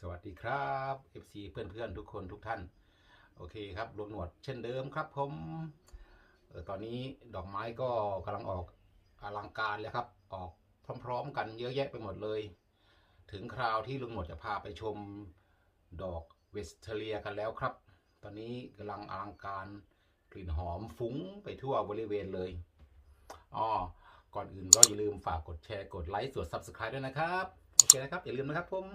สวัสดีครับ FC เพื่อนๆทุกคนทุกท่าน โอเคครับลุงหนวดเช่นเดิมครับผมเออตอนนี้ดอกไม้ก็กำลังออกอลังการเลยครับ ออกพร้อมๆ กันเยอะแยะไปหมดเลย ถึงคราวที่ลุงหนวดจะพาไปชมดอกเวสเทเลียกันแล้วครับ ตอนนี้กำลังอลังการกลิ่นหอมฟุ้งไปทั่วบริเวณเลยอ๋อก่อนอื่นก็อย่าลืมฝากกดแชร์กดไลค์กด Subscribe ด้วยนะครับ โอเคนะครับ อย่าลืมนะครับผม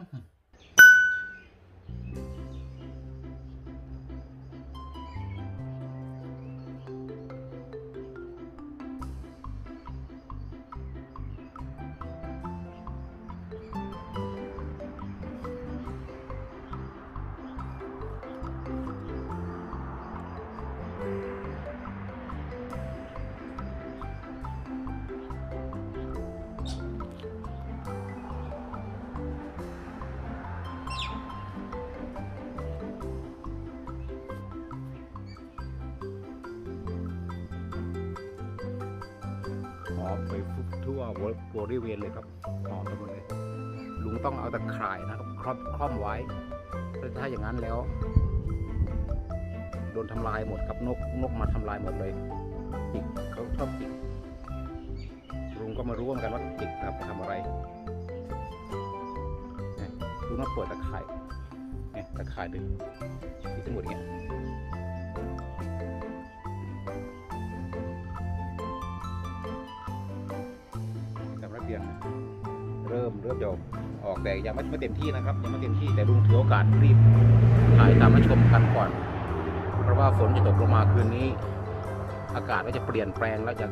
ไปทั่วบริเวณเลยครับหอมไปหมดเลยลุงต้องเอาตะข่ายนะครับครอบคล่อมไว้ถ้าอย่างนั้นแล้วโดนทำลายหมดครับนกนกมาทำลายหมดเลยจิกเขาชอบจิกลุงก็มารู้เหมือนกันว่าจิกครับทำอะไรลุงต้องเปิดตะข่ายเนี่ยตะข่ายดึงที่ทั้งหมดเนี่ย เริ่มจะออกแต่ยังไม่ไม่เต็มที่นะครับ ยังไม่เต็มที่แต่ลุงถือโอกาสรีบถ่ายตามให้ชมกันก่อน เพราะว่าฝนจะตกลงมาคืนนี้ อากาศก็จะเปลี่ยนแปลงแล้วจาก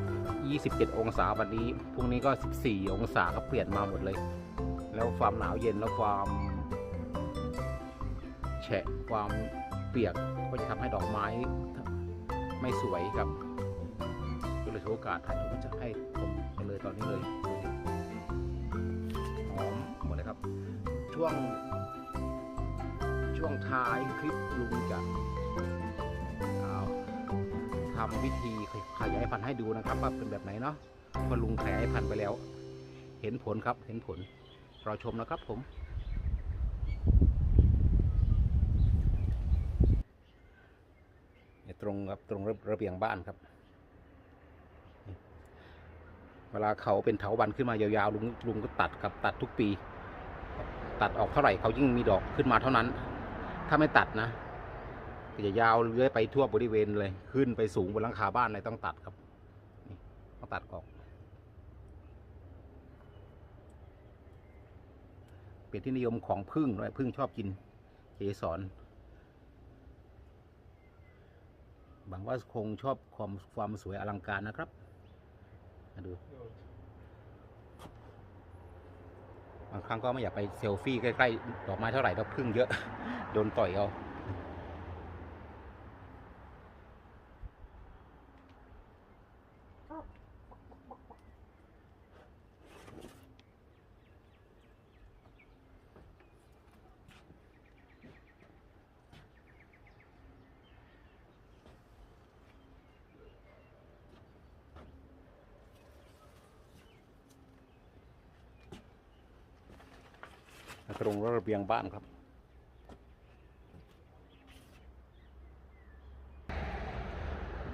27 องศาวันนี้พรุ่งนี้ก็ 14 องศาก็เปลี่ยนมาหมดเลย แล้วความหนาวเย็นแล้วความแฉะความเปียกก็จะทำให้ดอกไม้ไม่สวยครับก็เลยถือโอกาสถ่ายชมจะให้ผมไปเลยตอนนี้เลย หอมหมดเลยครับ ช่วง ช่วงท้ายคลิปลุงจะทำวิธีขยายพันธุ์ให้ดูนะครับว่าเป็นแบบไหนเนาะพอลุงขยายพันธุ์ไปแล้ว เห็นผลครับเห็นผลรอชมนะครับผมตรงครับตรงระเบียงบ้านครับ เวลาเขาเป็นเถาวันขึ้นมายาวๆลุงลุงก็ตัดครับตัดทุกปี ตัดออกเท่าไหร่เขายิ่งมีดอกขึ้นมาเท่านั้น ถ้าไม่ตัดนะก็จะยาวเลื้อยไปทั่วบริเวณเลยขึ้นไปสูงบนหลังคาบ้านเลยต้องตัดครับต้องตัดออกเป็นที่นิยมของพึ่งด้วยพึ่งชอบกินเกสรหวังว่าคงชอบความความสวยอลังการนะครับ ดู บางครั้งก็ไม่อยากไปเซลฟี่ใกล้ๆดอกไม้เท่าไหร่แล้วพึ่งเยอะ โดนต่อยเอา ตรงระเบียงบ้านครับ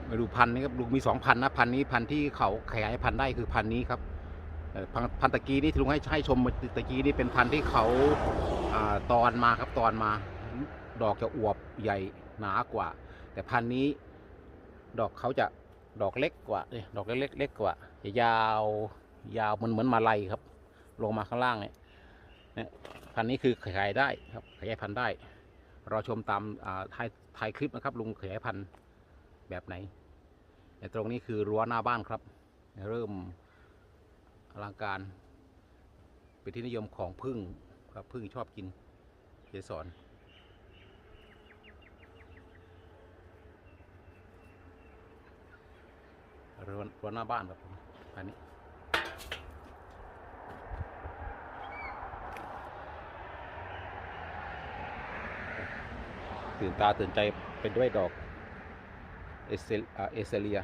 มาดูพันนี้ครับลุงมีสองพันนะพันนี้พันที่เขาขยายพันได้คือพันนี้ครับพันธุ์พันตะกี้นี่ที่ลุงให้ให้ชมตะกี้นี่เป็นพันที่เขาอตอนมาครับตอนมา ดอกจะอวบใหญ่หนากว่า แต่พันนี้ดอกเขาจะดอกเล็กกว่าดอกเล็กเล็กกว่าจะยาวยาวเหมือนเหมือนมาลัยครับ ลงมาข้างล่างเนี่ย เนี่ยพันนี้คือขยายได้ครับขยายพันธุ์ได้ รอชมตามอ่าท้ายท้ายคลิปนะครับลุงขยายพันธุ์แบบไหนแต่ตรงนี้คือรั้วหน้าบ้านครับ เริ่มอลังการ เป็นที่นิยมของพึ่งครับพึ่งชอบกินเกสรรั้วรั้วหน้าบ้านครับผมอันนี้ ตื่นตาตื่นใจเป็นด้วยดอกเอเซเอเซเลีย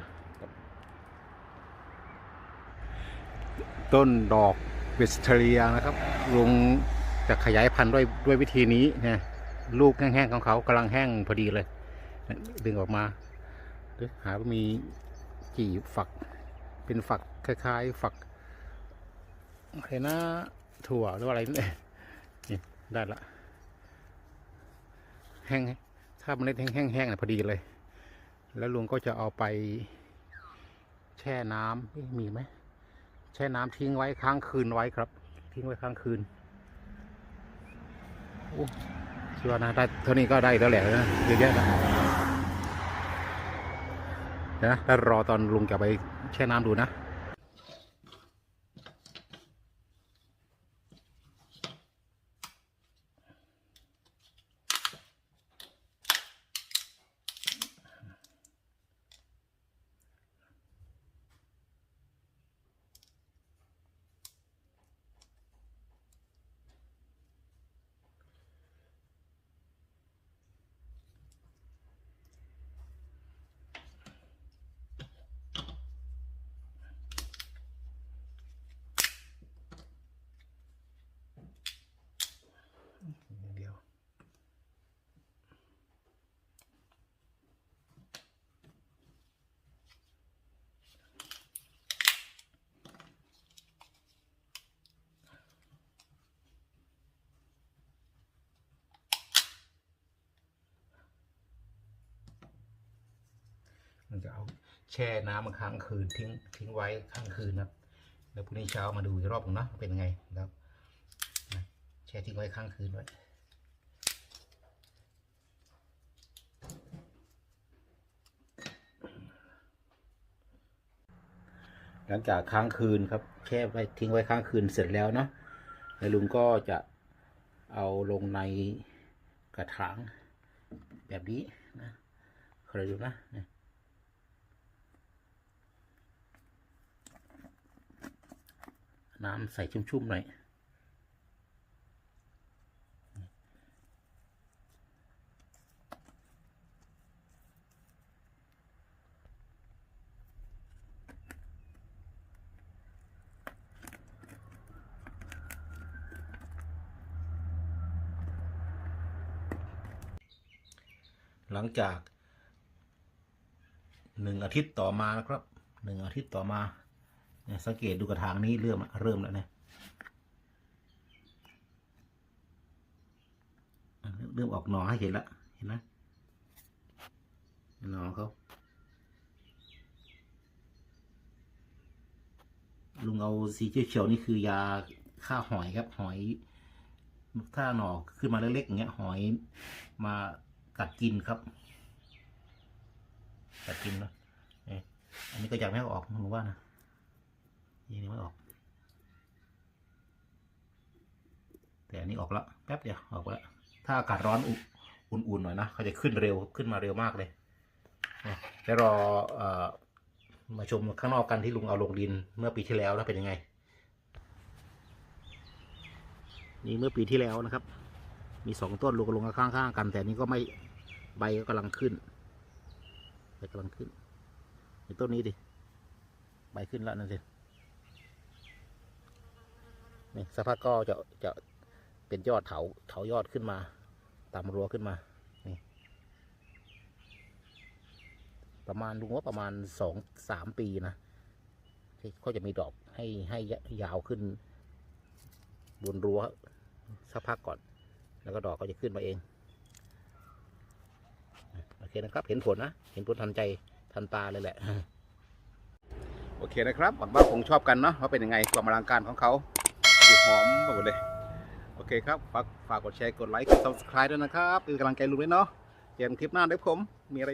ต้นดอกเวสเทเลียนะครับลุงจะขยายพันธุ์ด้วยด้วยวิธีนี้นะลูกแห้งๆของเขากำลังแห้งพอดีเลย ดึงออกมาดูหาว่ามีกี่ฝัก เป็นฝักคล้ายๆฝักอะไรนะถั่วหรืออะไรนี่ได้ละแห้ง ถ้าเมล็ดแห้งๆนะพอดีเลย แล้วลุงก็จะเอาไป แช่น้ำเอ๊ะมีไหมแช่น้ำทิ้งไว้ค้างคืนไว้ครับ ทิ้งไว้ค้างคืนโอ้คิดว่านะได้เท่านี้ก็ได้แล้วแหละนะเยอะแยะนะนะแล้วรอตอนลุงจะไปแช่น้ำดูนะ จะเอาแช่น้ำมาค้างคืนทิ้งทิ้งไว้ค้างคืนนะครับแล้วพรุ่งนี้เช้ามาดูอีกรอบหนึงเนะเป็นยังไงนะครับแช่ทิ้งไว้ค้างคืนไว้หลังจากค้างคืนครับแช่ไว้ทิ้งไว้ค้างคืนเสร็จแล้วเนาะแล้วลุงก็จะเอาลงในกระถางแบบนี้นะคอยดูนะเนี่ย น้ำใส่ชุ่มๆหน่อยหลังจากหนึ่งอาทิตย์ต่อมานะครับหนึ่งอาทิตย์ต่อมา สังเกตดูกระถางนี้เริ่มเริ่มแล้วนะเริ่มออกหนอให้เห็นละเห็นไหมหนอเขาลุงเอาสีเขียวๆนี่คือยาฆ่าหอยครับ หอยถ้าหนอขึ้นมาเล็กๆอย่างเงี้ย หอยมากัดกินครับกัดกินนะเนี่ยอันนี้ก็อยากไม่ออกลุงว่านะ ยังไม่ออก แต่อันนี้ออกแล้วแป๊บเดียวออกแล้วถ้าอากาศร้อนอุอุ่นๆหน่อยนะเขาจะขึ้นเร็วขึ้นมาเร็วมากเลยเนี่ยแล้วรออมาชมข้างนอกกันที่ลุงเอาลงดินเมื่อปีที่แล้วแล้วเป็นยังไง นี่เมื่อปีที่แล้วนะครับ มีสองต้นลุงก็ลงข้างๆกัน แต่อันนี้ก็ไม่ใบก็กำลังขึ้นใบกำลังขึ้นในต้นนี้ดิใบขึ้นแล้วนั่นสิ นี่สภาพก็จะจะเป็นยอดเถาเถายอดขึ้นมา ตามรั้วขึ้นมา นี่ ประมาณลุงว่าประมาณสองสามปีนะที่ก็จะมีดอกให้ให้ยาวขึ้น บนรั้วสักพักก่อน แล้วก็ดอกก็จะขึ้นมาเอง โอเคนะครับ เห็นผลนะ เห็นผลทันใจทันตาเลยแหละ โอเคนะครับ หวังว่าคงชอบกันเนาะว่าเป็นยังไงความอลังการของเขา ดูหอมหมดเลย โอเคครับ ฝากฝากกดแชร์ กดไลค์ กด subscribe ด้วยนะครับเป็นกำลังใจลุงด้วยเนาะเจอกันคลิปหน้าเด้อผม